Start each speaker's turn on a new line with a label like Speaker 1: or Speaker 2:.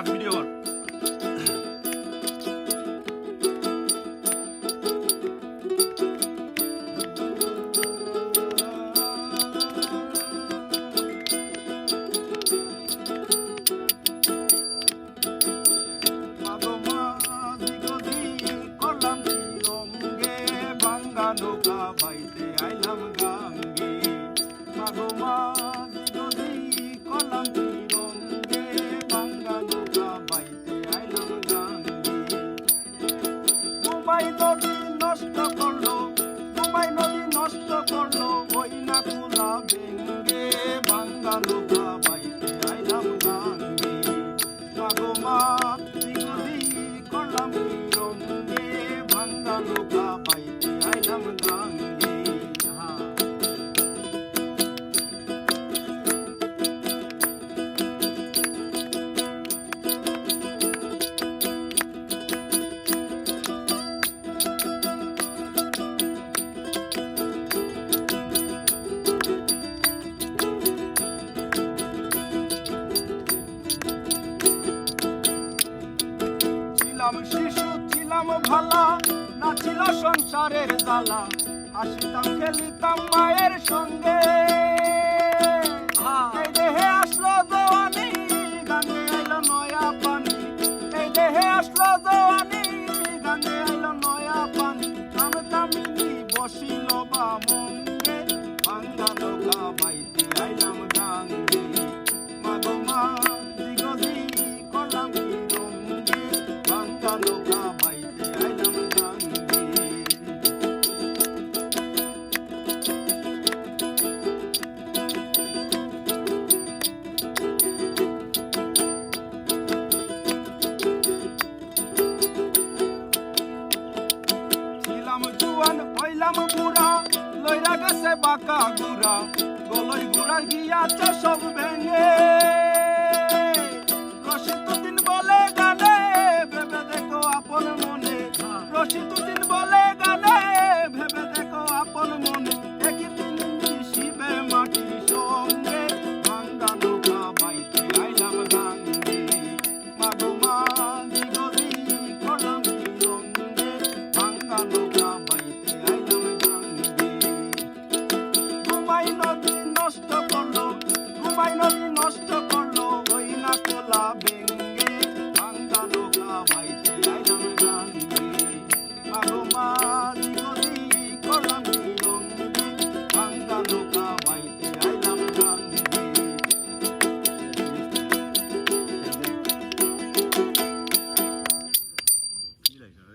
Speaker 1: Rough video নৌকা বাইতে নষ্ট করল ওই না কুলা বেঙ্গে বাঙ্গালো বাইতে আইলাম গাঙ্গে। মাগো মা করলাম রঙ্গে বাঙ্গালো বাইতে আইলাম গাঙ্গে। ছিলাম শিশু ছিলাম ভালা না ছিল সংসারের জ্বালা। আসিতাম খেলিতাম মায়ের সঙ্গে। এই দেহে আসলো জওয়ানি গানে আইলো নয়া পানি। এই দেহে আসলো জওয়ানি গানে আইলো নয়া পানি। থাম থামিনি বসিল বা হইলাম বুড়া লইরা গেছে বাঁকা গুড়া। গলই গুড়া গিয়াছে সব ভেঙে।